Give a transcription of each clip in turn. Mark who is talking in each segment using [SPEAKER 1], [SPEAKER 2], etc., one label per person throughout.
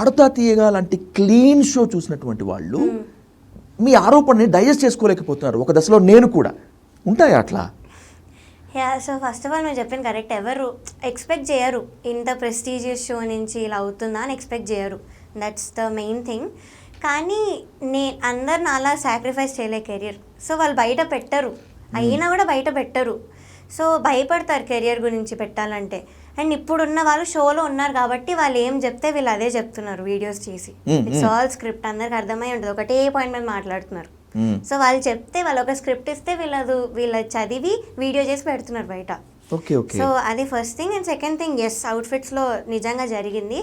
[SPEAKER 1] పాడుతా తీయగా లాంటి clean show చూసినటువంటి వాళ్ళు మీ ఆరోపణని డైజెస్ట్ చేసుకోలేకపోతున్నారు. ఒక దశలో నేను కూడా. ఉంటాయా అట్లా?
[SPEAKER 2] Yeah so first of all మీరు చెప్పింది కరెక్ట్ ఎవరు ఎక్స్పెక్ట్ చేయరు. ఇంత ప్రెస్టీజియస్ షో నుంచి ఇలా అవుతుందా అని ఎక్స్పెక్ట్ చేయరు. దట్స్ ద మెయిన్ థింగ్ కానీ నే అందరు నాలా సాక్రిఫైస్ చేయలే కెరియర్ సో వాళ్ళు బయట పెట్టరు. అయినా కూడా బయట పెట్టరు. సో భయపడతారు కెరియర్ గురించి పెట్టాలంటే. అండ్ ఇప్పుడున్న వాళ్ళు షోలో ఉన్నారు కాబట్టి వాళ్ళు ఏం చెప్తే వీళ్ళు అదే చెప్తున్నారు వీడియోస్ చేసి. ఇట్స్ ఆల్ స్క్రిప్ట్ అందరికి అర్థమై ఉంటుంది. ఒకటే పాయింట్ మీద మాట్లాడుతున్నారు. సో వాళ్ళు చెప్తే వాళ్ళు ఒక స్క్రిప్ట్ ఇస్తే వీళ్ళదు వీళ్ళ చదివి వీడియో చేసి పెడుతున్నారు బయట.
[SPEAKER 1] Okay okay.
[SPEAKER 2] సో అది first thing and second thing is అవుట్ఫిట్స్లో నిజంగా జరిగింది.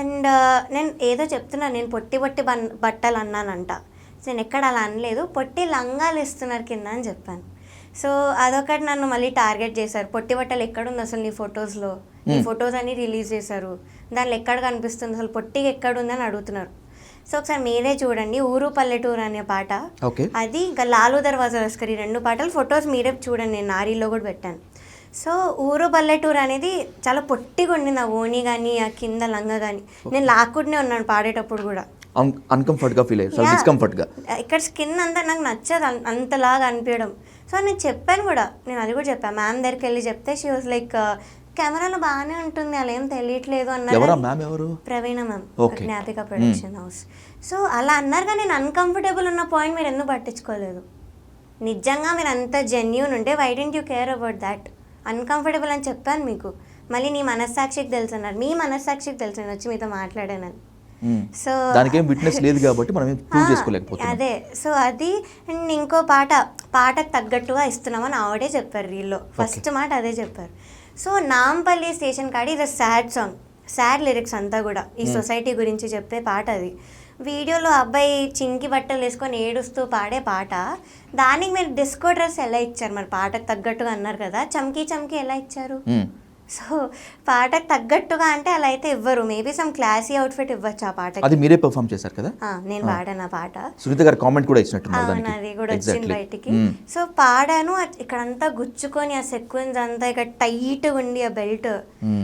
[SPEAKER 2] అండ్ నేను ఏదో చెప్తున్నాను. నేను పొట్టి పొట్టి బన్ బట్టలు అన్నానంట. నేను ఎక్కడ అలా అనలేదు. పొట్టి లంగాలు ఇస్తున్నారు కింద అని చెప్పాను. సో అదొకటి నన్ను మళ్ళీ టార్గెట్ చేశారు. పొట్టి బట్టలు ఎక్కడుంది అసలు నీ ఫొటోస్లో? నీ. ఫొటోస్ అన్ని రిలీజ్ చేశారు. దాంట్లో ఎక్కడ కనిపిస్తుంది? అసలు పొట్టిగా ఎక్కడుంది అని అడుగుతున్నారు. సో ఒకసారి మీరే చూడండి. ఊరు పల్లెటూరు అనే పాట. అది ఇంకా లాలు దర్వాజా లస్కర్ ఈ రెండు పాటలు ఫొటోస్ మీరే చూడండి. నేను నారీలో కూడా పెట్టాను. సో ఊరు పల్లెటూరు అనేది చాలా పొట్టిగా ఉండింది. ఆ ఓణి కానీ ఆ కింద లంగ కానీ నేను లాక్కుంటూనే ఉన్నాను పాడేటప్పుడు కూడా.
[SPEAKER 1] అన్కంఫర్ట్గా ఫీల్ అయ్యారు.
[SPEAKER 2] Yeah.
[SPEAKER 1] డిస్కంఫర్ట్గా
[SPEAKER 2] ఇక్కడ స్కిన్ అంతా నాకు నచ్చదు. అంతలాగా అనిపించడం. సో నేను చెప్పాను కూడా. నేను అది కూడా చెప్పాను మ్యామ్ దగ్గరికి వెళ్ళి చెప్తే షీ వాజ్ లైక్ కెమెరాలో బాగానే ఉంటుంది. అలా ఏం తెలియట్లేదు అన్నారు Praveena ma'am. Gnapika production house. So అలా అన్నారు కానీ నేను అన్కంఫర్టబుల్ ఉన్న పాయింట్ మీరు ఎందుకు పట్టించుకోలేదు? నిజంగా మీరు అంత జెన్యున్ ఉంటే why didn't you care about that uncomfortable అని చెప్పాను మీకు. మళ్ళీ నీ మనస్సాక్షికి తెలుసు అన్నారు మీ మనస్సాక్షికి తెలుసు నేను వచ్చి మీతో మాట్లాడానని.
[SPEAKER 1] మ్మ్.
[SPEAKER 2] సో
[SPEAKER 1] దానికి ఏం విట్నెస్ లేదు కాబట్టి మనం ప్రూవ్ చేసుకోలేకపోతున్నాం.
[SPEAKER 2] అదే. సో అది అండ్ ఇంకో పాట పాటకు తగ్గట్టుగా ఇస్తున్నామని ఆవిడే చెప్పారు వీళ్ళు ఫస్ట్ మాట అదే చెప్పారు. సో నాంపల్లి స్టేషన్ కాడి ఇది సాడ్ సాంగ్ సాడ్ లిరిక్స్ అంతా కూడా ఈ సొసైటీ గురించి చెప్పే పాట అది. వీడియోలో అబ్బాయి చింకి బట్టలు వేసుకొని ఏడుస్తూ పాడే పాట దానికి మీరు డిస్కో డ్రెస్ ఎలా ఇచ్చారు? మరి పాటకు తగ్గట్టుగా అన్నారు కదా చమ్కీ చమ్కీ ఎలా ఇచ్చారు. సో పాటకు తగ్గట్టుగా అంటే అలా అయితే ఇవ్వరు. మేబీ సమ్ క్లాసీ అవుట్ఫిట్ ఇవ్వచ్చు ఆ పాటకి.
[SPEAKER 1] అది మీరే పెర్ఫామ్ చేశారు కదా?
[SPEAKER 2] నేను పాడాను ఆ పాట.
[SPEAKER 1] సునీత గారు కామెంట్ కూడా దానికి.
[SPEAKER 2] అది కూడా వచ్చింది. బయటికి.
[SPEAKER 1] మ్మ్.
[SPEAKER 2] సో పాడాను ఇక్కడంతా గుచ్చుకొని ఆ సెక్వెన్స్ అంతా ఇక్కడ టైట్ ఉండి ఆ belt.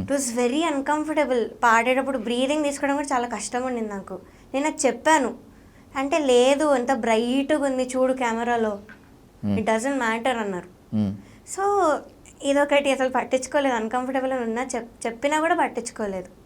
[SPEAKER 2] It was very uncomfortable పాడేటప్పుడు బ్రీదింగ్ తీసుకోవడం కూడా చాలా కష్టం ఉండింది నాకు. నేను అది చెప్పాను. అంటే లేదు ఎంత బ్రైట్గా ఉంది చూడు కెమెరాలో. ఇట్ డజంట్ మ్యాటర్ అన్నారు.
[SPEAKER 1] మ్మ్.
[SPEAKER 2] సో ఇదొకటి అసలు పట్టించుకోలేదు. అన్కంఫర్టబుల్ ఉన్నా చెప్ చెప్పినా కూడా పట్టించుకోలేదు.